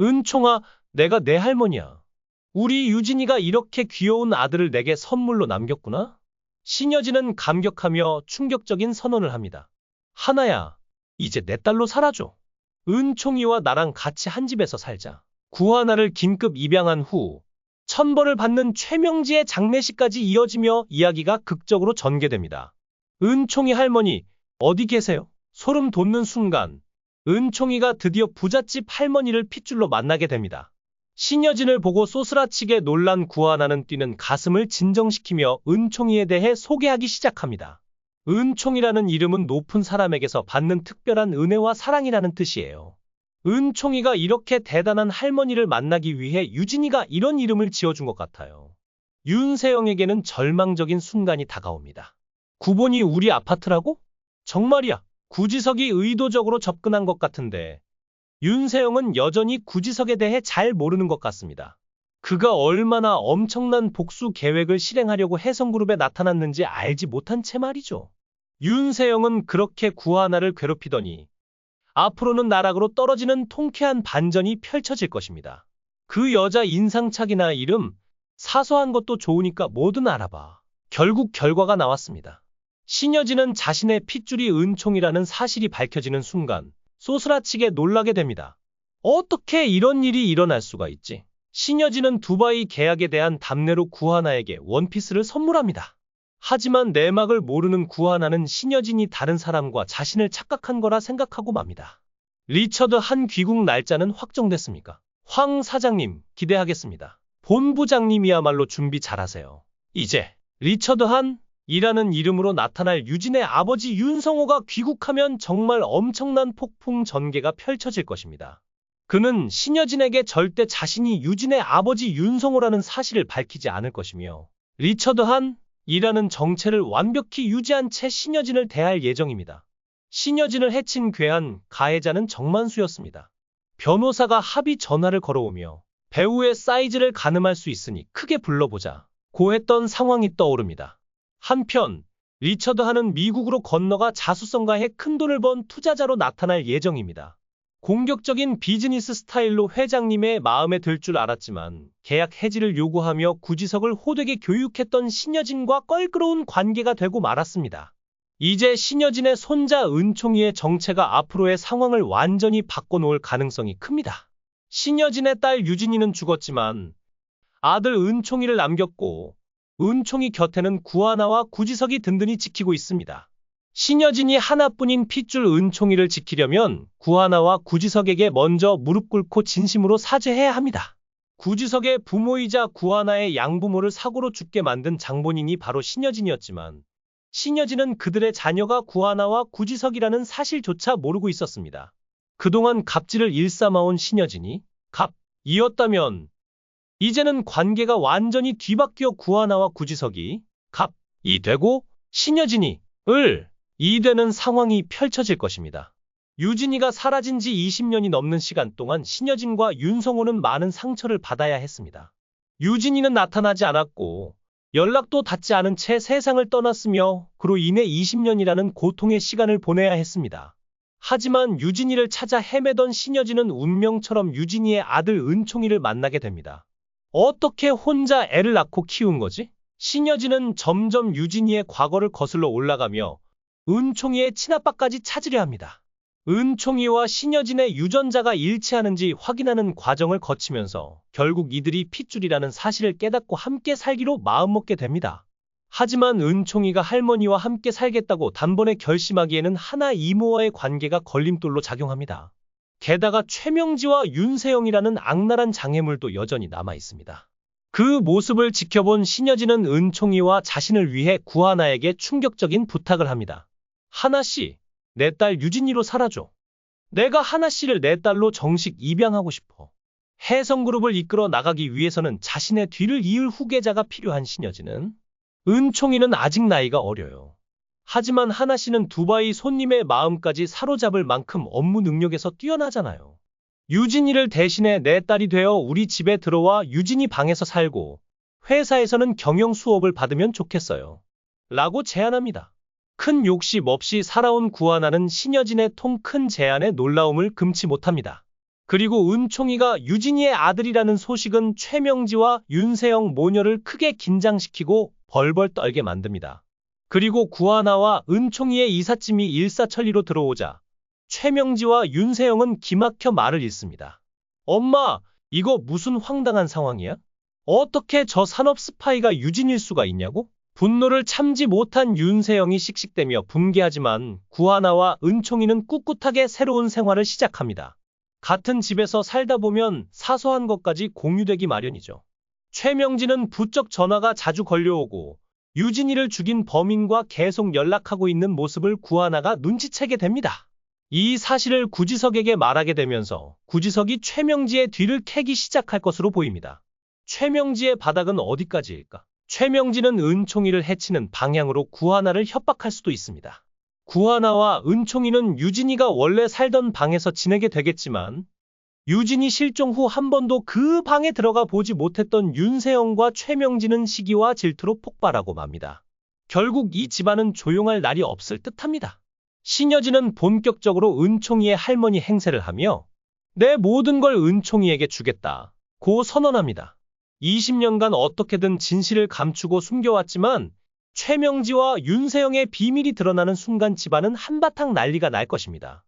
은총아, 내가 내 할머니야. 우리 유진이가 이렇게 귀여운 아들을 내게 선물로 남겼구나? 신여진은 감격하며 충격적인 선언을 합니다. 하나야, 이제 내 딸로 살아줘. 은총이와 나랑 같이 한 집에서 살자. 구하나를 긴급 입양한 후 천벌을 받는 최명지의 장례식까지 이어지며 이야기가 극적으로 전개됩니다. 은총이 할머니, 어디 계세요? 소름 돋는 순간, 은총이가 드디어 부잣집 할머니를 핏줄로 만나게 됩니다. 신여진을 보고 소스라치게 놀란 구하나는 뛰는 가슴을 진정시키며 은총이에 대해 소개하기 시작합니다. 은총이라는 이름은 높은 사람에게서 받는 특별한 은혜와 사랑이라는 뜻이에요. 은총이가 이렇게 대단한 할머니를 만나기 위해 유진이가 이런 이름을 지어준 것 같아요. 윤세영에게는 절망적인 순간이 다가옵니다. 구본이 우리 아파트라고? 정말이야. 구지석이 의도적으로 접근한 것 같은데 윤세영은 여전히 구지석에 대해 잘 모르는 것 같습니다. 그가 얼마나 엄청난 복수 계획을 실행하려고 혜성그룹에 나타났는지 알지 못한 채 말이죠. 윤세영은 그렇게 구하나를 괴롭히더니 앞으로는 나락으로 떨어지는 통쾌한 반전이 펼쳐질 것입니다. 그 여자 인상착이나 이름, 사소한 것도 좋으니까 뭐든 알아봐. 결국 결과가 나왔습니다. 신여진은 자신의 핏줄이 은총이라는 사실이 밝혀지는 순간 소스라치게 놀라게 됩니다. 어떻게 이런 일이 일어날 수가 있지? 신여진은 두바이 계약에 대한 답례로 구하나에게 원피스를 선물합니다. 하지만 내막을 모르는 구하나는 신여진이 다른 사람과 자신을 착각한 거라 생각하고 맙니다. 리처드 한 귀국 날짜는 확정됐습니까? 황 사장님, 기대하겠습니다. 본부장님이야말로 준비 잘하세요. 이제 리처드 한 이라는 이름으로 나타날 유진의 아버지 윤성호가 귀국하면 정말 엄청난 폭풍 전개가 펼쳐질 것입니다. 그는 신여진에게 절대 자신이 유진의 아버지 윤성호라는 사실을 밝히지 않을 것이며 리처드 한 이라는 정체를 완벽히 유지한 채 신여진을 대할 예정입니다. 신여진을 해친 괴한 가해자는 정만수였습니다. 변호사가 합의 전화를 걸어오며 배우의 사이즈를 가늠할 수 있으니 크게 불러보자 고 했던 상황이 떠오릅니다. 한편 리처드 하는 미국으로 건너가 자수성가해 큰돈을 번 투자자로 나타날 예정입니다. 공격적인 비즈니스 스타일로 회장님의 마음에 들 줄 알았지만 계약 해지를 요구하며 구지석을 호되게 교육했던 신여진과 껄끄러운 관계가 되고 말았습니다. 이제 신여진의 손자 은총이의 정체가 앞으로의 상황을 완전히 바꿔놓을 가능성이 큽니다. 신여진의 딸 유진이는 죽었지만 아들 은총이를 남겼고 은총이 곁에는 구하나와 구지석이 든든히 지키고 있습니다. 신여진이 하나뿐인 핏줄 은총이를 지키려면 구하나와 구지석에게 먼저 무릎 꿇고 진심으로 사죄해야 합니다. 구지석의 부모이자 구하나의 양부모를 사고로 죽게 만든 장본인이 바로 신여진이었지만 신여진은 그들의 자녀가 구하나와 구지석이라는 사실조차 모르고 있었습니다. 그동안 갑질을 일삼아온 신여진이 갑이었다면 이제는 관계가 완전히 뒤바뀌어 구하나와 구지석이 갑이 되고 신여진이 을이 되는 상황이 펼쳐질 것입니다. 유진이가 사라진 지 20년이 넘는 시간 동안 신여진과 윤성호는 많은 상처를 받아야 했습니다. 유진이는 나타나지 않았고 연락도 닿지 않은 채 세상을 떠났으며 그로 인해 20년이라는 고통의 시간을 보내야 했습니다. 하지만 유진이를 찾아 헤매던 신여진은 운명처럼 유진이의 아들 은총이를 만나게 됩니다. 어떻게 혼자 애를 낳고 키운 거지? 신여진은 점점 유진이의 과거를 거슬러 올라가며 은총이의 친아빠까지 찾으려 합니다. 은총이와 신여진의 유전자가 일치하는지 확인하는 과정을 거치면서 결국 이들이 핏줄이라는 사실을 깨닫고 함께 살기로 마음먹게 됩니다. 하지만 은총이가 할머니와 함께 살겠다고 단번에 결심하기에는 하나 이모와의 관계가 걸림돌로 작용합니다. 게다가 최명지와 윤세영이라는 악랄한 장애물도 여전히 남아 있습니다. 그 모습을 지켜본 신여진은 은총이와 자신을 위해 구하나에게 충격적인 부탁을 합니다. 하나씨, 내 딸 유진이로 살아줘. 내가 하나씨를 내 딸로 정식 입양하고 싶어. 해성그룹을 이끌어 나가기 위해서는 자신의 뒤를 이을 후계자가 필요한 신여진은 은총이는 아직 나이가 어려요. 하지만 하나 씨는 두바이 손님의 마음까지 사로잡을 만큼 업무 능력에서 뛰어나잖아요. 유진이를 대신해 내 딸이 되어 우리 집에 들어와 유진이 방에서 살고 회사에서는 경영 수업을 받으면 좋겠어요. 라고 제안합니다. 큰 욕심 없이 살아온 구하나는 신여진의 통 큰 제안에 놀라움을 금치 못합니다. 그리고 은총이가 유진이의 아들이라는 소식은 최명지와 윤세영 모녀를 크게 긴장시키고 벌벌 떨게 만듭니다. 그리고 구하나와 은총이의 이삿짐이 일사천리로 들어오자 최명지와 윤세영은 기막혀 말을 잇습니다. 엄마, 이거 무슨 황당한 상황이야? 어떻게 저 산업 스파이가 유진일 수가 있냐고? 분노를 참지 못한 윤세영이 씩씩대며 분개하지만 구하나와 은총이는 꿋꿋하게 새로운 생활을 시작합니다. 같은 집에서 살다 보면 사소한 것까지 공유되기 마련이죠. 최명진은 부쩍 전화가 자주 걸려오고 유진이를 죽인 범인과 계속 연락하고 있는 모습을 구하나가 눈치채게 됩니다. 이 사실을 구지석에게 말하게 되면서 구지석이 최명지의 뒤를 캐기 시작할 것으로 보입니다. 최명지의 바닥은 어디까지일까? 최명지는 은총이를 해치는 방향으로 구하나를 협박할 수도 있습니다. 구하나와 은총이는 유진이가 원래 살던 방에서 지내게 되겠지만 유진이 실종 후 한 번도 그 방에 들어가 보지 못했던 윤세영과 최명진은 시기와 질투로 폭발하고 맙니다. 결국 이 집안은 조용할 날이 없을 듯합니다. 신여진은 본격적으로 은총이의 할머니 행세를 하며 내 모든 걸 은총이에게 주겠다. 고 선언합니다. 20년간 어떻게든 진실을 감추고 숨겨왔지만 최명지와 윤세영의 비밀이 드러나는 순간 집안은 한바탕 난리가 날 것입니다.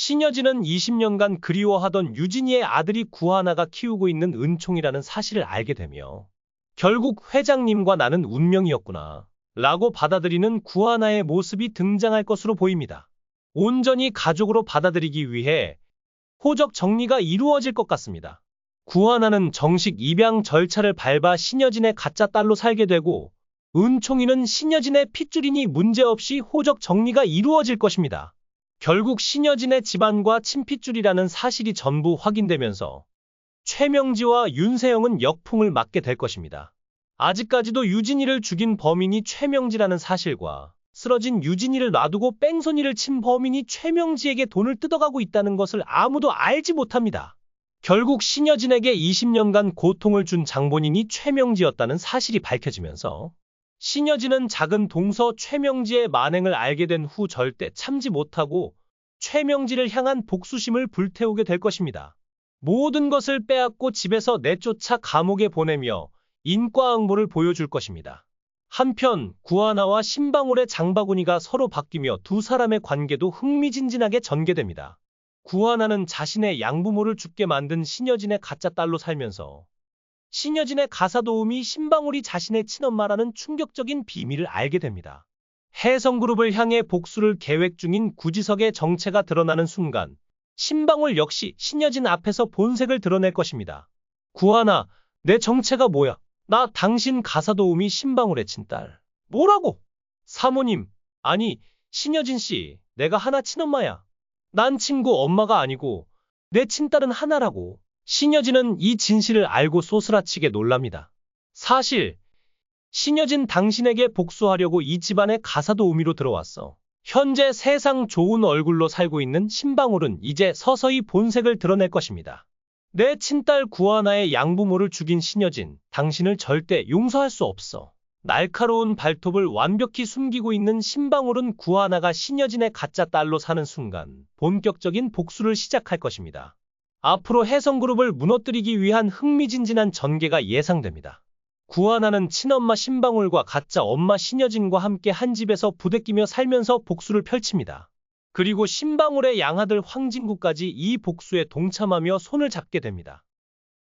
신여진은 20년간 그리워하던 유진이의 아들이 구하나가 키우고 있는 은총이라는 사실을 알게 되며 결국 회장님과 나는 운명이었구나 라고 받아들이는 구하나의 모습이 등장할 것으로 보입니다. 온전히 가족으로 받아들이기 위해 호적 정리가 이루어질 것 같습니다. 구하나는 정식 입양 절차를 밟아 신여진의 가짜 딸로 살게 되고 은총이는 신여진의 핏줄이니 문제없이 호적 정리가 이루어질 것입니다. 결국 신여진의 집안과 친핏줄이라는 사실이 전부 확인되면서 최명지와 윤세영은 역풍을 맞게 될 것입니다. 아직까지도 유진이를 죽인 범인이 최명지라는 사실과 쓰러진 유진이를 놔두고 뺑소니를 친 범인이 최명지에게 돈을 뜯어가고 있다는 것을 아무도 알지 못합니다. 결국 신여진에게 20년간 고통을 준 장본인이 최명지였다는 사실이 밝혀지면서 신여진은 작은 동서 최명지의 만행을 알게 된 후 절대 참지 못하고 최명지를 향한 복수심을 불태우게 될 것입니다. 모든 것을 빼앗고 집에서 내쫓아 감옥에 보내며 인과응보를 보여줄 것입니다. 한편 구하나와 신방울의 장바구니가 서로 바뀌며 두 사람의 관계도 흥미진진하게 전개됩니다. 구하나는 자신의 양부모를 죽게 만든 신여진의 가짜 딸로 살면서 신여진의 가사 도우미 신방울이 자신의 친엄마라는 충격적인 비밀을 알게 됩니다. 해성그룹을 향해 복수를 계획 중인 구지석의 정체가 드러나는 순간 신방울 역시 신여진 앞에서 본색을 드러낼 것입니다. 구하나, 내 정체가 뭐야? 나 당신 가사 도우미 신방울의 친딸. 뭐라고? 사모님, 아니, 신여진 씨, 내가 하나 친엄마야. 난 친구 엄마가 아니고 내 친딸은 하나라고. 신여진은 이 진실을 알고 소스라치게 놀랍니다. 사실 신여진 당신에게 복수하려고 이 집안의 가사도 우미로 들어왔어. 현재 세상 좋은 얼굴로 살고 있는 신방울은 이제 서서히 본색을 드러낼 것입니다. 내 친딸 구하나의 양부모를 죽인 신여진, 당신을 절대 용서할 수 없어. 날카로운 발톱을 완벽히 숨기고 있는 신방울은 구하나가 신여진의 가짜 딸로 사는 순간 본격적인 복수를 시작할 것입니다. 앞으로 해성그룹을 무너뜨리기 위한 흥미진진한 전개가 예상됩니다. 구하나는 친엄마 신방울과 가짜 엄마 신여진과 함께 한 집에서 부대끼며 살면서 복수를 펼칩니다. 그리고 신방울의 양아들 황진구까지 이 복수에 동참하며 손을 잡게 됩니다.